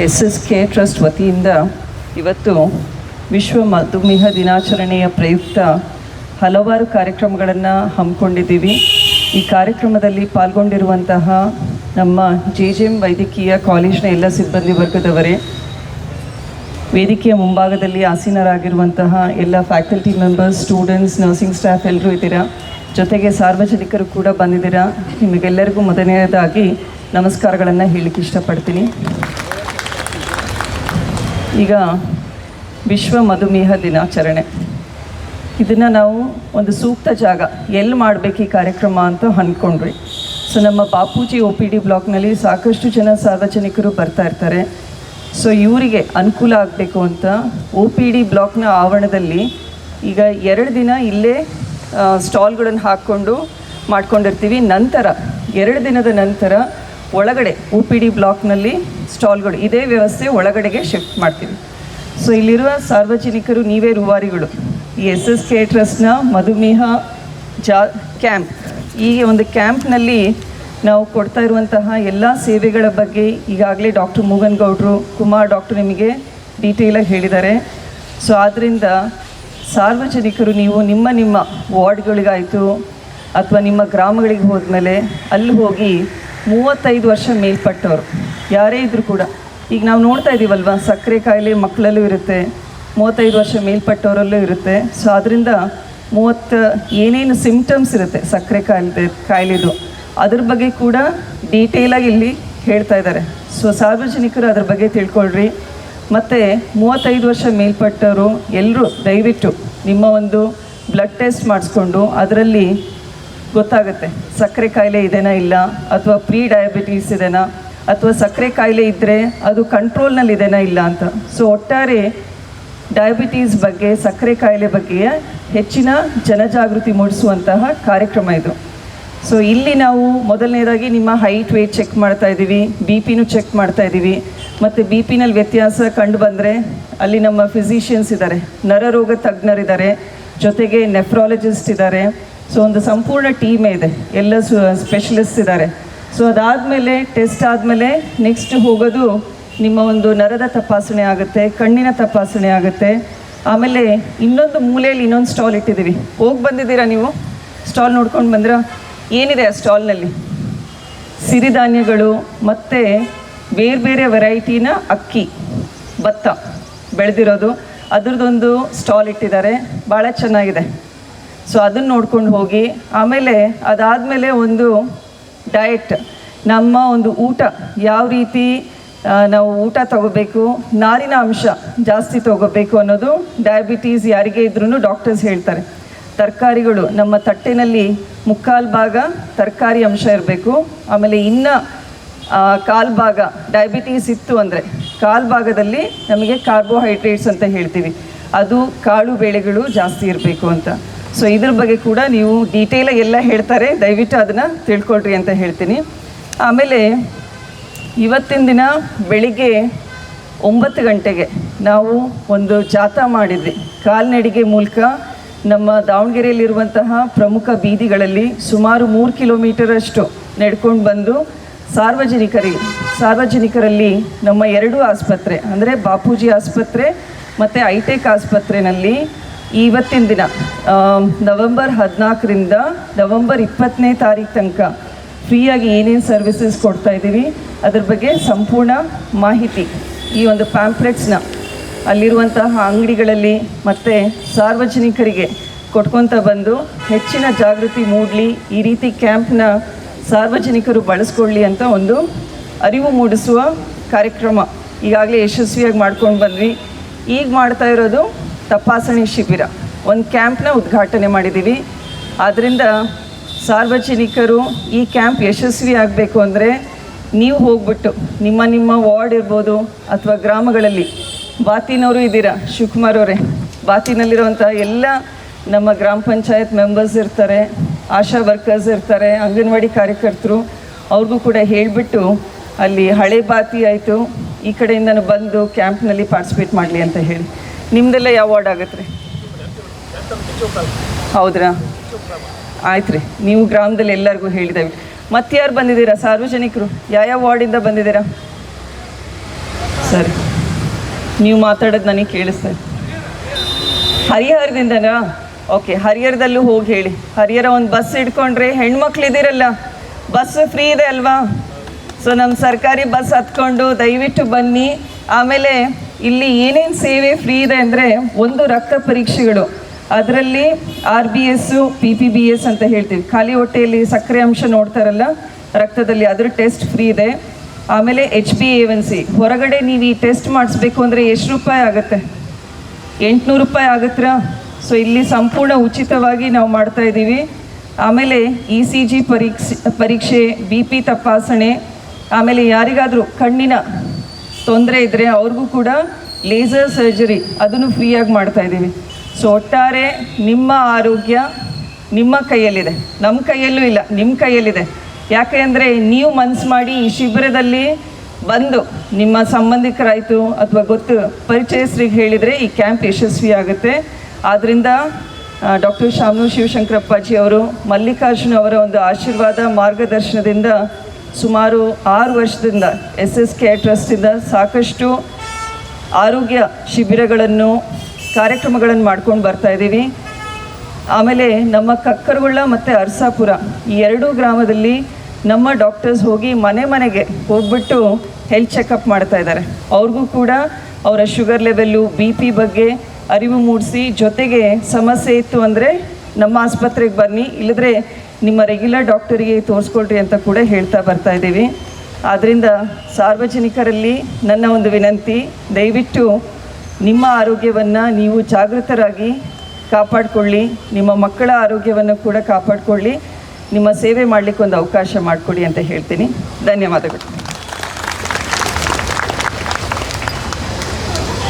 S S K trust ವತಿಯಿಂದ ಇವತ್ತು ವಿಶ್ವ ಮಧುಮೇಹ ದಿನಾಚರಣೆಯ ಪ್ರಯುಕ್ತ ಹಲವಾರು ಕಾರ್ಯಕ್ರಮಗಳನ್ನು ಹಮ್ಮಿಕೊಂಡಿದ್ದೀವಿ. ಈ ಕಾರ್ಯಕ್ರಮದಲ್ಲಿ ಪಾಲ್ಗೊಂಡಿರುವಂತಹ ನಮ್ಮ ಜೆ ಜೆ ಎಂ ವೈದ್ಯಕೀಯ ಕಾಲೇಜಿನ ಎಲ್ಲ ಸಿಬ್ಬಂದಿ ವರ್ಗದವರೇ, ವೇದಿಕೆಯ ಮುಂಭಾಗದಲ್ಲಿ ಆಸೀನರಾಗಿರುವಂತಹ ಎಲ್ಲ faculty members, students, nursing staff ಎಲ್ಲರೂ ಇದ್ದೀರಾ? ಜೊತೆಗೆ ಸಾರ್ವಜನಿಕರು ಕೂಡ ಬಂದಿದ್ದೀರಾ? ನಿಮಗೆಲ್ಲರಿಗೂ ಮೊದಲನೆಯದಾಗಿ ನಮಸ್ಕಾರಗಳನ್ನು ಹೇಳಲಿಕ್ಕೆ ಇಷ್ಟಪಡ್ತೀನಿ. ಈಗ ವಿಶ್ವ ಮಧುಮೇಹ ದಿನಾಚರಣೆ. ಇದನ್ನು ನಾವು ಒಂದು ಸೂಕ್ತ ಜಾಗ, ಎಲ್ಲಿ ಮಾಡಬೇಕು ಈ ಕಾರ್ಯಕ್ರಮ ಅಂತ ಅಂದ್ಕೊಂಡ್ವಿ ಸೊ ನಮ್ಮ ಬಾಪೂಜಿ ಒ ಪಿ ಡಿ ಬ್ಲಾಕ್ನಲ್ಲಿ ಸಾಕಷ್ಟು ಜನ ಸಾರ್ವಜನಿಕರು ಬರ್ತಾ ಇರ್ತಾರೆ. ಸೊ ಇವರಿಗೆ ಅನುಕೂಲ ಆಗಬೇಕು ಅಂತ ಒ ಪಿ ಡಿ ಬ್ಲಾಕ್ನ ಆವರಣದಲ್ಲಿ ಈಗ ಎರಡು ದಿನ ಇಲ್ಲೇ ಸ್ಟಾಲ್ಗಳನ್ನು ಹಾಕ್ಕೊಂಡು ಮಾಡ್ಕೊಂಡಿರ್ತೀವಿ. ನಂತರ, ಎರಡು ದಿನದ ನಂತರ ಒಳಗಡೆ ಉ ಪಿ ಡಿ ಬ್ಲಾಕ್ನಲ್ಲಿ ಸ್ಟಾಲ್ಗಳು ಇದೇ ವ್ಯವಸ್ಥೆ ಒಳಗಡೆಗೆ ಶಿಫ್ಟ್ ಮಾಡ್ತೀವಿ. ಸೊ ಇಲ್ಲಿರುವ ಸಾರ್ವಜನಿಕರು ನೀವೇ ರೂವಾರಿಗಳು. ಈ ಎಸ್ ಎಸ್ ಕೆ ಟ್ರಸ್ಟ್ನ ಮಧುಮೇಹ ಜಾ ಕ್ಯಾಂಪ್. ಈ ಒಂದು ಕ್ಯಾಂಪ್ನಲ್ಲಿ ನಾವು ಕೊಡ್ತಾ ಇರುವಂತಹ ಎಲ್ಲ ಸೇವೆಗಳ ಬಗ್ಗೆ ಈಗಾಗಲೇ ಡಾಕ್ಟರ್ ಮೂಗನ್ ಗೌಡ್ರು, ಕುಮಾರ್ ಡಾಕ್ಟರ್ ನಿಮಗೆ ಡೀಟೇಲಾಗಿ ಹೇಳಿದ್ದಾರೆ. ಸೊ ಆದ್ದರಿಂದ ಸಾರ್ವಜನಿಕರು ನೀವು ನಿಮ್ಮ ನಿಮ್ಮ ವಾರ್ಡ್ಗಳಿಗಾಯಿತು ಅಥವಾ ನಿಮ್ಮ ಗ್ರಾಮಗಳಿಗೆ ಹೋದ್ಮೇಲೆ ಅಲ್ಲಿ ಹೋಗಿ ಮೂವತ್ತೈದು ವರ್ಷ ಮೇಲ್ಪಟ್ಟವರು. ಯಾರೇ ಇದ್ದರೂ ಕೂಡ. ಈಗ ನಾವು ನೋಡ್ತಾ ಇದ್ದೀವಲ್ವ ಸಕ್ಕರೆ ಕಾಯಿಲೆ ಮಕ್ಕಳಲ್ಲೂ ಇರುತ್ತೆ. ಮೂವತ್ತೈದು ವರ್ಷ ಮೇಲ್ಪಟ್ಟವರಲ್ಲೂ ಇರುತ್ತೆ. ಸೊ ಅದರಿಂದ ಮೂವತ್ತು, ಏನೇನು ಸಿಂಪ್ಟಮ್ಸ್ ಇರುತ್ತೆ ಸಕ್ಕರೆ ಕಾಯಿಲೆ ಕಾಯಿಲೆದು, ಅದ್ರ ಬಗ್ಗೆ ಕೂಡ ಡೀಟೇಲಾಗಿ ಇಲ್ಲಿ ಹೇಳ್ತಾ ಇದ್ದಾರೆ. ಸೊ ಸಾರ್ವಜನಿಕರು ಅದ್ರ ಬಗ್ಗೆ ತಿಳ್ಕೊಳ್ರಿ. ಮತ್ತು ಮೂವತ್ತೈದು ವರ್ಷ ಮೇಲ್ಪಟ್ಟವರು ಎಲ್ಲರೂ ದಯವಿಟ್ಟು ನಿಮ್ಮ ಒಂದು ಬ್ಲಡ್ ಟೆಸ್ಟ್ ಮಾಡಿಸ್ಕೊಂಡು, ಅದರಲ್ಲಿ ಗೊತ್ತಾಗುತ್ತೆ. ಸಕ್ಕರೆ ಕಾಯಿಲೆ ಇದೆನಾ ಇಲ್ಲ? ಅಥವಾ ಪ್ರೀ ಡಯಾಬಿಟೀಸ್ ಇದೆನಾ? ಅಥವಾ ಸಕ್ಕರೆ ಕಾಯಿಲೆ ಇದ್ದರೆ ಅದು ಕಂಟ್ರೋಲ್ನಲ್ಲಿ ಇದೆನಾ ಇಲ್ಲ ಅಂತ. ಸೊ ಒಟ್ಟಾರೆ ಡಯಾಬಿಟೀಸ್ ಬಗ್ಗೆ, ಸಕ್ಕರೆ ಕಾಯಿಲೆ ಬಗ್ಗೆ ಹೆಚ್ಚಿನ ಜನಜಾಗೃತಿ ಮೂಡಿಸುವಂತಹ ಕಾರ್ಯಕ್ರಮ ಇದು. ಸೊ ಇಲ್ಲಿ ನಾವು ಮೊದಲನೇದಾಗಿ ನಿಮ್ಮ ಹೈಟ್ ವೇಟ್ ಚೆಕ್ ಮಾಡ್ತಾ ಇದ್ದೀವಿ ಬಿ ಪಿನೂ ಚೆಕ್ ಮಾಡ್ತಾ ಇದ್ದೀವಿ. ಮತ್ತು ಬಿ ಪಿನಲ್ಲಿ ವ್ಯತ್ಯಾಸ ಕಂಡು ಬಂದರೆ ಅಲ್ಲಿ ನಮ್ಮ ಫಿಸಿಷಿಯನ್ಸ್ ಇದ್ದಾರೆ. ನರರೋಗ ತಜ್ಞರಿದ್ದಾರೆ. ಜೊತೆಗೆ ನೆಫ್ರಾಲಜಿಸ್ಟ್ ಇದ್ದಾರೆ. ಸೊ ಒಂದು ಸಂಪೂರ್ಣ ಟೀಮೇ ಇದೆ. ಎಲ್ಲ ಸ್ಪೆಷಲಿಸ್ಟ್ ಇದ್ದಾರೆ. ಸೊ ಅದಾದಮೇಲೆ ಟೆಸ್ಟ್ ಆದಮೇಲೆ ನೆಕ್ಸ್ಟ್ ಹೋಗೋದು ನಿಮ್ಮ ಒಂದು ನರದ ತಪಾಸಣೆ ಆಗುತ್ತೆ, ಕಣ್ಣಿನ ತಪಾಸಣೆ ಆಗುತ್ತೆ. ಆಮೇಲೆ ಇನ್ನೊಂದು ಮೂಲೆಯಲ್ಲಿ ಇನ್ನೊಂದು ಸ್ಟಾಲ್ ಇಟ್ಟಿದ್ದೀವಿ. ಹೋಗಿ ಬಂದಿದ್ದೀರಾ ನೀವು? ಸ್ಟಾಲ್ ನೋಡ್ಕೊಂಡು ಬಂದಿರ? ಏನಿದೆ ಆ ಸ್ಟಾಲ್ನಲ್ಲಿ ಸಿರಿಧಾನ್ಯಗಳು ಮತ್ತು ಬೇರೆ ಬೇರೆ ವೆರೈಟಿನ ಅಕ್ಕಿ, ಭತ್ತ ಬೆಳೆದಿರೋದು. ಅದ್ರದ್ದೊಂದು ಸ್ಟಾಲ್ ಇಟ್ಟಿದ್ದಾರೆ. ಭಾಳ ಚೆನ್ನಾಗಿದೆ. ಸೊ ಅದನ್ನು ನೋಡ್ಕೊಂಡು ಹೋಗಿ, ಆಮೇಲೆ ಅದಾದಮೇಲೆ ಒಂದು ಡಯಟ್ ನಮ್ಮ ಒಂದು ಊಟ, ಯಾವ ರೀತಿ ನಾವು ಊಟ ತಗೋಬೇಕು, ನಾರಿನ ಅಂಶ ಜಾಸ್ತಿ ತಗೋಬೇಕು ಅನ್ನೋದು ಡಯಾಬಿಟೀಸ್ ಯಾರಿಗೆ ಇದ್ರೂ ಡಾಕ್ಟರ್ಸ್ ಹೇಳ್ತಾರೆ. ತರಕಾರಿಗಳು, ನಮ್ಮ ತಟ್ಟೆನಲ್ಲಿ ಮುಕ್ಕಾಲು ಭಾಗ ತರಕಾರಿ ಅಂಶ ಇರಬೇಕು, ಆಮೇಲೆ ಇನ್ನು ಕಾಲು ಭಾಗ ಡಯಾಬಿಟೀಸ್ ಇತ್ತು ಅಂದರೆ, ಕಾಲು ಭಾಗದಲ್ಲಿ ನಮಗೆ ಕಾರ್ಬೋಹೈಡ್ರೇಟ್ಸ್ ಅಂತ ಹೇಳ್ತೀವಿ. ಅದು ಕಾಳು ಬೇಳೆಗಳು ಜಾಸ್ತಿ ಇರಬೇಕು ಅಂತ. ಸೊ ಇದ್ರ ಬಗ್ಗೆ ಕೂಡ ನೀವು ಡೀಟೇಲಾಗಿ ಎಲ್ಲ ಹೇಳ್ತಾರೆ. ದಯವಿಟ್ಟು ಅದನ್ನು ತಿಳ್ಕೊಳ್ರಿ ಅಂತ ಹೇಳ್ತೀನಿ. ಆಮೇಲೆ ಇವತ್ತಿನ ದಿನ ಬೆಳಿಗ್ಗೆ ಒಂಬತ್ತು ಗಂಟೆಗೆ ನಾವು ಒಂದು ಜಾಥಾ ಮಾಡಿದ್ವಿ. ಕಾಲ್ನಡಿಗೆ ಮೂಲಕ ನಮ್ಮ ದಾವಣಗೆರೆಯಲ್ಲಿರುವಂತಹ ಪ್ರಮುಖ ಬೀದಿಗಳಲ್ಲಿ ಸುಮಾರು ಮೂರು ಕಿಲೋಮೀಟರಷ್ಟು ನಡ್ಕೊಂಡು ಬಂದು ಸಾರ್ವಜನಿಕರಿಗೆ ಸಾರ್ವಜನಿಕರಲ್ಲಿ ನಮ್ಮ ಎರಡೂ ಆಸ್ಪತ್ರೆ, ಅಂದರೆ ಬಾಪೂಜಿ ಆಸ್ಪತ್ರೆ ಮತ್ತು ಐಟೆಕ್ ಆಸ್ಪತ್ರೆಯಲ್ಲಿ ಇವತ್ತಿನ ದಿನ ನವೆಂಬರ್ ಹದಿನಾಲ್ಕರಿಂದ ನವೆಂಬರ್ ಇಪ್ಪತ್ತನೇ ತಾರೀಕು ತನಕ ಫ್ರೀಯಾಗಿ ಏನೇನು ಸರ್ವಿಸಸ್ ಕೊಡ್ತಾ ಇದ್ದೀವಿ, ಅದ್ರ ಬಗ್ಗೆ ಸಂಪೂರ್ಣ ಮಾಹಿತಿ ಈ ಒಂದು ಪ್ಯಾಂಪ್ಲೆಟ್ಸ್ನ ಅಲ್ಲಿರುವಂತಹ ಅಂಗಡಿಗಳಲ್ಲಿ ಮತ್ತು ಸಾರ್ವಜನಿಕರಿಗೆ ಕೊಟ್ಕೊತ ಬಂದು ಹೆಚ್ಚಿನ ಜಾಗೃತಿ ಮೂಡಲಿ, ಈ ರೀತಿ ಕ್ಯಾಂಪ್ನ ಸಾರ್ವಜನಿಕರು ಬಳಸ್ಕೊಳ್ಳಿ ಅಂತ ಒಂದು ಅರಿವು ಮೂಡಿಸುವ ಕಾರ್ಯಕ್ರಮ ಈಗಾಗಲೇ ಯಶಸ್ವಿಯಾಗಿ ಮಾಡ್ಕೊಂಡು ಬಂದ್ವಿ. ಈಗ ಮಾಡ್ತಾ ಇರೋದು ತಪಾಸಣೆ ಶಿಬಿರ. ಒಂದು ಕ್ಯಾಂಪ್ನ ಉದ್ಘಾಟನೆ ಮಾಡಿದ್ದೀವಿ ಆದ್ದರಿಂದ ಸಾರ್ವಜನಿಕರು ಈ ಕ್ಯಾಂಪ್ ಯಶಸ್ವಿ ಆಗಬೇಕು ಅಂದರೆ ನೀವು ಹೋಗ್ಬಿಟ್ಟು, ನಿಮ್ಮ ನಿಮ್ಮ ವಾರ್ಡ್ ಇರ್ಬೋದು ಅಥವಾ ಗ್ರಾಮಗಳಲ್ಲಿ, ಬಾತಿನವರು ಇದ್ದೀರಾ? ಶಿವಕುಮಾರ್ ಅವರೇ ಬಾತಿನಲ್ಲಿರುವಂಥ ಎಲ್ಲ ನಮ್ಮ ಗ್ರಾಮ ಪಂಚಾಯತ್ ಮೆಂಬರ್ಸ್ ಇರ್ತಾರೆ, ಆಶಾ ವರ್ಕರ್ಸ್ ಇರ್ತಾರೆ, ಅಂಗನವಾಡಿ ಕಾರ್ಯಕರ್ತರು, ಅವ್ರಿಗೂ ಕೂಡ ಹೇಳಿಬಿಟ್ಟು ಅಲ್ಲಿ ಹಳೆ ಬಾತಿ ಆಯಿತು. ಈ ಕಡೆಯಿಂದನೂ ಬಂದು ಕ್ಯಾಂಪ್ನಲ್ಲಿ ಪಾರ್ಟಿಸಿಪೇಟ್ ಮಾಡಲಿ ಅಂತ ಹೇಳಿ. ನಿಮ್ಮದೆಲ್ಲ ಯಾವ ವಾರ್ಡ್ ಆಗತ್ತೆ ರೀ? ಹೌದ್ರಾ? ಆಯ್ತು ರೀ ನೀವು ಗ್ರಾಮದಲ್ಲಿ ಎಲ್ಲರಿಗೂ ಹೇಳಿದ್ದೇವೆ ಮತ್ತೆ ಯಾರು ಬಂದಿದ್ದೀರಾ? ಸಾರ್ವಜನಿಕರು. ಯಾವ ವಾರ್ಡಿಂದ ಬಂದಿದ್ದೀರಾ? ಸರಿ. ನೀವು ಮಾತಾಡೋದು ನನಗೆ ಕೇಳಿಸ್ತದೆ ಹರಿಹರದಿಂದನಾ? ಓಕೆ, ಹರಿಹರದಲ್ಲೂ ಹೋಗಿ ಹೇಳಿ. ಹರಿಹರ ಒಂದು ಬಸ್ ಹಿಡ್ಕೊಂಡ್ರೆ ಹೆಣ್ಮಕ್ಳು ಇದ್ದೀರಲ್ಲ ಬಸ್ ಫ್ರೀ ಇದೆ ಅಲ್ವಾ? ಸೊ ನಮ್ಮ ಸರ್ಕಾರಿ ಬಸ್ ಹತ್ಕೊಂಡು ದಯವಿಟ್ಟು ಬನ್ನಿ. ಆಮೇಲೆ ಇಲ್ಲಿ ಏನೇನು ಸೇವೆ ಫ್ರೀ ಇದೆ ಅಂದರೆ ಒಂದು ರಕ್ತ ಪರೀಕ್ಷೆಗಳು. ಅದರಲ್ಲಿ R B S P P B S ಅಂತ ಹೇಳ್ತೀವಿ. ಖಾಲಿ ಹೊಟ್ಟೆಯಲ್ಲಿ ಸಕ್ಕರೆ ಅಂಶ ನೋಡ್ತಾರಲ್ಲ, ರಕ್ತದಲ್ಲಿ ಅದ್ರ ಟೆಸ್ಟ್ ಫ್ರೀ ಇದೆ. ಆಮೇಲೆ H B A one C. ಹೊರಗಡೆ ನೀವು ಈ ಟೆಸ್ಟ್ ಮಾಡಿಸ್ಬೇಕು ಅಂದರೆ ಎಷ್ಟು ರೂಪಾಯಿ ಆಗುತ್ತೆ? ಎಂಟುನೂರು ರೂಪಾಯಿ ಆಗತ್ತಾ? ಸೊ ಇಲ್ಲಿ ಸಂಪೂರ್ಣ ಉಚಿತವಾಗಿ ನಾವು ಮಾಡ್ತಾ ಇದ್ದೀವಿ. ಆಮೇಲೆ ಇ ಸಿ ಜಿ ಪರೀಕ್ಷೆ ಪರೀಕ್ಷೆ, ಬಿ ಪಿ ತಪಾಸಣೆ, ಆಮೇಲೆ ಯಾರಿಗಾದರೂ ಕಣ್ಣಿನ ತೊಂದರೆ ಇದ್ದರೆ ಅವ್ರಿಗೂ ಕೂಡ ಲೇಸರ್ ಸರ್ಜರಿ ಅದನ್ನು ಫ್ರೀಯಾಗಿ ಮಾಡ್ತಾ ಇದ್ದೀವಿ. ಸೊ ಒಟ್ಟಾರೆ ನಿಮ್ಮ ಆರೋಗ್ಯ ನಿಮ್ಮ ಕೈಯಲ್ಲಿದೆ. ನಮ್ಮ ಕೈಯಲ್ಲೂ ಇಲ್ಲ ನಿಮ್ಮ ಕೈಯಲ್ಲಿದೆ. ಯಾಕೆ ಅಂದರೆ ನೀವು ಮನ್ಸು ಮಾಡಿ ಈ ಶಿಬಿರದಲ್ಲಿ ಬಂದು ನಿಮ್ಮ ಸಂಬಂಧಿಕರಾಯಿತು ಅಥವಾ ಗೊತ್ತು ಪರಿಚಯಸ್ರಿಗೆ ಹೇಳಿದರೆ ಈ ಕ್ಯಾಂಪ್ ಯಶಸ್ವಿ ಆಗುತ್ತೆ. ಆದ್ದರಿಂದ ಡಾಕ್ಟರ್ ಶಾಮನು ಶಿವಶಂಕರಪ್ಪಾಜಿ ಅವರು, ಮಲ್ಲಿಕಾರ್ಜುನ ಅವರ ಒಂದು ಆಶೀರ್ವಾದ ಮಾರ್ಗದರ್ಶನದಿಂದ ಸುಮಾರು ಆರು ವರ್ಷದಿಂದ ಎಸ್ ಎಸ್ ಕೆ ಟ್ರಸ್ಟಿಂದ ಸಾಕಷ್ಟು ಆರೋಗ್ಯ ಶಿಬಿರಗಳನ್ನು, ಕಾರ್ಯಕ್ರಮಗಳನ್ನು ಮಾಡ್ಕೊಂಡು ಬರ್ತಾ ಇದ್ದೀವಿ. ಆಮೇಲೆ ನಮ್ಮ ಕಕ್ಕರಗುಳ್ಳ ಮತ್ತು ಅರ್ಸಾಪುರ ಈ ಎರಡೂ ಗ್ರಾಮದಲ್ಲಿ ನಮ್ಮ ಡಾಕ್ಟರ್ಸ್ ಹೋಗಿ ಮನೆ ಮನೆಗೆ ಹೋಗ್ಬಿಟ್ಟು ಹೆಲ್ತ್ ಚೆಕಪ್ ಮಾಡ್ತಾ ಇದ್ದಾರೆ. ಅವ್ರಿಗೂ ಕೂಡ ಅವರ ಶುಗರ್ ಲೆವೆಲ್ಲು, ಬಿ ಪಿ ಬಗ್ಗೆ ಅರಿವು ಮೂಡಿಸಿ ಜೊತೆಗೆ ಸಮಸ್ಯೆ ಇತ್ತು ಅಂದರೆ ನಮ್ಮ ಆಸ್ಪತ್ರೆಗೆ ಬನ್ನಿ, ಇಲ್ಲದ್ರೆ ನಿಮ್ಮ ರೆಗ್ಯುಲರ್ ಡಾಕ್ಟರಿಗೆ ತೋರಿಸ್ಕೊಳ್ರಿ ಅಂತ ಕೂಡ ಹೇಳ್ತಾ ಬರ್ತಾ ಇದ್ದೀವಿ. ಆದ್ದರಿಂದ ಸಾರ್ವಜನಿಕರಲ್ಲಿ ನನ್ನ ಒಂದು ವಿನಂತಿ, ದಯವಿಟ್ಟು ನಿಮ್ಮ ಆರೋಗ್ಯವನ್ನು ನೀವು ಜಾಗೃತರಾಗಿ ಕಾಪಾಡಿಕೊಳ್ಳಿ, ನಿಮ್ಮ ಮಕ್ಕಳ ಆರೋಗ್ಯವನ್ನು ಕೂಡ ಕಾಪಾಡಿಕೊಳ್ಳಿ, ನಿಮ್ಮ ಸೇವೆ ಮಾಡಲಿಕ್ಕೆ ಒಂದು ಅವಕಾಶ ಮಾಡಿಕೊಡಿ ಅಂತ ಹೇಳ್ತೀನಿ. ಧನ್ಯವಾದಗಳು.